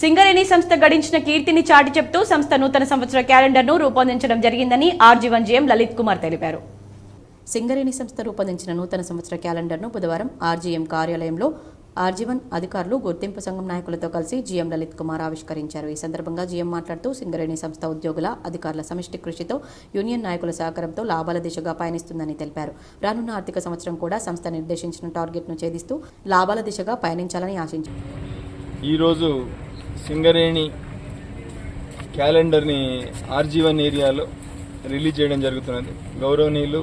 సింగరేణి సంస్థ గడించిన కీర్తిని చాటి చెప్తూ సంస్థ నూతన సంవత్సర క్యాలెండర్ను రూపొందించడం జరిగిందని ఆర్జీవన్ జీఎం లలిత్ కుమార్ తెలిపారు. సింగరేణి సంస్థ రూపొందించిన నూతన సంవత్సర క్యాలెండర్ను బుధవారం ఆర్జీఎం కార్యాలయంలో ఆర్జీవన్ అధికారులు గుర్తింపు సంఘం నాయకులతో కలిసి జీఎం లలిత్ కుమార్ ఆవిష్కరించారు. ఈ సందర్భంగా జీఎం మాట్లాడుతూ సింగరేణి సంస్థ ఉద్యోగుల అధికారుల సమిష్టి కృషితో యూనియన్ నాయకుల సహకారంతో లాభాల దిశగా పయనిస్తుందని తెలిపారు. రానున్న ఆర్థిక సంవత్సరం కూడా సంస్థ నిర్దేశించిన టార్గెట్ను ఛేదిస్తూ లాభాల దిశగా పయనించాలని ఆశించారు. ఈరోజు సింగరేణి క్యాలెండర్ని ఆర్జీవన్ ఏరియాలో రిలీజ్ చేయడం జరుగుతున్నది. గౌరవనీయులు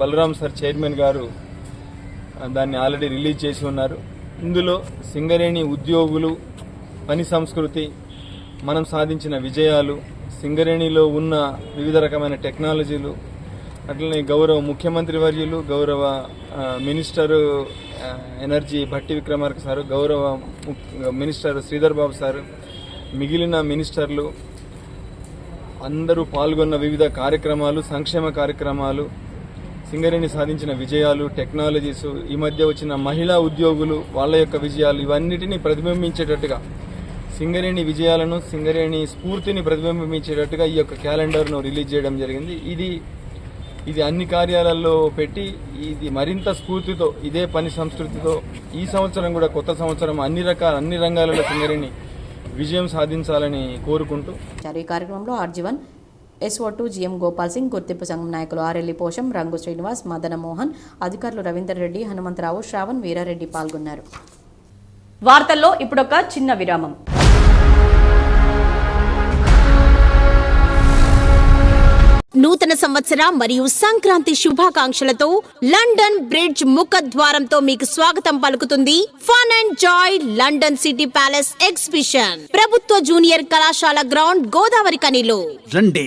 బలరాం సార్ చైర్మన్ గారు దాన్ని ఆల్రెడీ రిలీజ్ చేసి ఉన్నారు. ఇందులో సింగరేణి ఉద్యోగులు పని సంస్కృతి మనం సాధించిన విజయాలు సింగరేణిలో ఉన్న వివిధ రకమైన టెక్నాలజీలు అట్లనే గౌరవ ముఖ్యమంత్రి వర్యులు గౌరవ minister energy Bhatti Vikramarka sir గౌరవ మినిస్టర్ శ్రీధర్ బాబు సారు మిగిలిన మినిస్టర్లు అందరూ పాల్గొన్న వివిధ కార్యక్రమాలు సంక్షేమ కార్యక్రమాలు సింగరేణి సాధించిన విజయాలు టెక్నాలజీస్ ఈ మధ్య వచ్చిన మహిళా ఉద్యోగులు వాళ్ళ యొక్క విజయాలు ఇవన్నిటిని ప్రతిబింబించేటట్టుగా సింగరేణి విజయాలను సింగరేణి స్ఫూర్తిని ప్రతిబింబించేటట్టుగా ఈ యొక్క క్యాలెండర్ను రిలీజ్ చేయడం జరిగింది. ఇది ఇది అన్ని కార్యాలయాల్లో పెట్టి ఇది మరింత స్ఫూర్తితో ఇదే పని సంస్కృతితో ఈ సంవత్సరం కూడా కొత్త సంవత్సరం అన్ని రకాల అన్ని రంగాలలో సింగరేణి విజయం సాధించాలని కోరుకుంటూ. ఈ కార్యక్రమంలో RG one SO to GM Gopal Singh గుర్తింపు సంఘం నాయకులు ఆర్ఎల్లి పోషం రంగు శ్రీనివాస్ మదన మోహన్ అధికారులు రవీందర్ రెడ్డి హనుమంతరావు శ్రావణ్ వీరారెడ్డి పాల్గొన్నారు వార్తల్లో ఇప్పుడొక చిన్న విరామం నూతన సంవత్సర మరియు సంక్రాంతి శుభాకాంక్షలతో లండన్ బ్రిడ్జ్ ముఖద్వారంతో మీకు స్వాగతం పలుకుతుంది fun and joy London city palace exhibition ప్రభుత్వ జూనియర్ కళాశాల గ్రౌండ్ గోదావరి కనిలో. రండి.